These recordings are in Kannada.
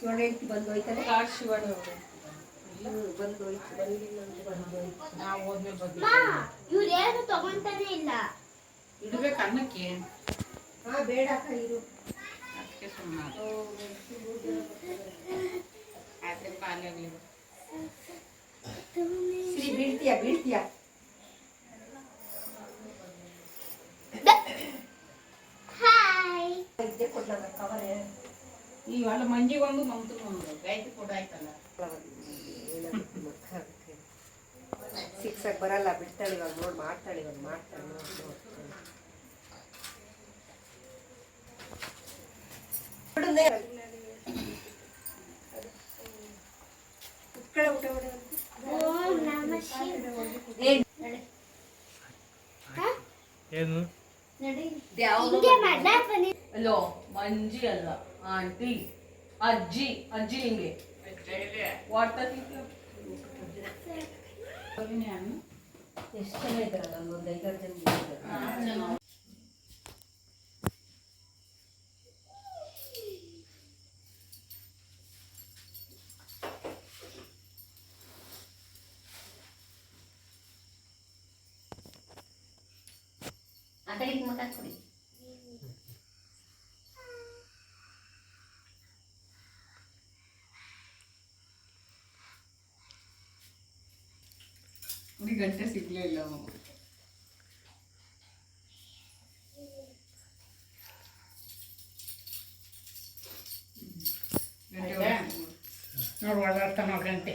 ಹೆಂಡ್ತಿ ಬಂದು ಹೋಯ್ತಾರೆ ಕಾಡ್ ಶಿವಣ್ಣ ಬಂದು ಹೋಯ್ತು ಬಂದಿಲ್ಲ ಅಂತ ಬಂದು ಹೋಯ್ತು ನಾವು ಹೋದ್ಮೇಲೆ ಬಂದ್ವಿ ಇವ್ರು ಏನು ತಗೊಂತಾನೆ ಇಲ್ಲ. ಇಡಬೇಕು ಅನ್ನಕ್ಕೆ. ಹಾ ಬೇಡ ಅಕ್ಕ ಇರು. ಅದಕ್ಕೆ ಸುಮ್ಮನೆ ಬೀಳ್ತೀಯ? ಬೀಳ್ತೀಯ ಈ ಒಳ್ಳೆ ಮಂಜಿಗೊಂದು ಒಂದು ಗಾಯತ್ರಿ ಕೂಡ ಆಯ್ತಲ್ಲ. ಸಿಕ್ಸಕ್ ಬರಲ್ಲ ಬಿಡ್ತಾಳೆ ಇವಾಗ ನೋಡಿ ಮಾಡ್ತಾಳೆ ಇವಾಗ ಮಾಡ್ತಾಳೆ ನೋಡಿ ಊಟ ಏನು? ಅಲ್ಲೋ ಮಂಜಿ ಅಲ್ಲ. ಆಂಟಿ ಅಜ್ಜಿ ಅಜ್ಜಿ ನಿಂಗೆ ವಾಟ್ ಎಷ್ಟು ಜನ ಇದ್ದಾರಲ್ಲ? ಒಂದು ಐದಾರು ಜನ ಇದ್ದಾರೆ. ಆ ಕಡೆ ಮುಖ ಕೊಡಿ ಗಂಟೆ ಸಿಗ್ಲೇ ಇಲ್ಲ ಅವನು ನೋಡಿ ಗಂಟೆ ಗಂಟೆ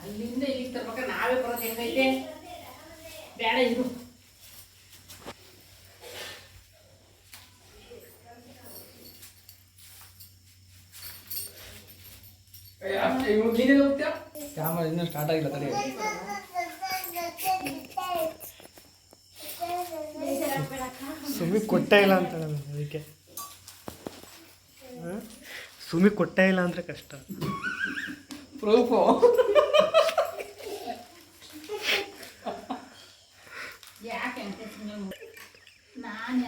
ಅಲ್ಲಿಂದ ಇಲ್ಲಿಗೆ ತರ್ಬೇಕಾದ್ರೆ ನಾವೇ ಬರೋದು ಹೆಂಗೈತೆ ಬೇಡ ಕ್ಯಾಮರಾ ಇನ್ನೂ ಸ್ಟಾರ್ಟ್ ಆಗಿಲ್ಲ ತಡಿ ಸುಮಿ ಕೊಟ್ಟೇ ಇಲ್ಲ ಅಂತ ನಾನು ಅದಕ್ಕೆ? ಸುಮಿ ಕೊಟ್ಟೇ ಇಲ್ಲ ಅಂದರೆ ಕಷ್ಟ. ಪ್ರೂಫು ಯಾಕೆ ಅಂತ ಸುಮ್ಮನೆ ನಾನು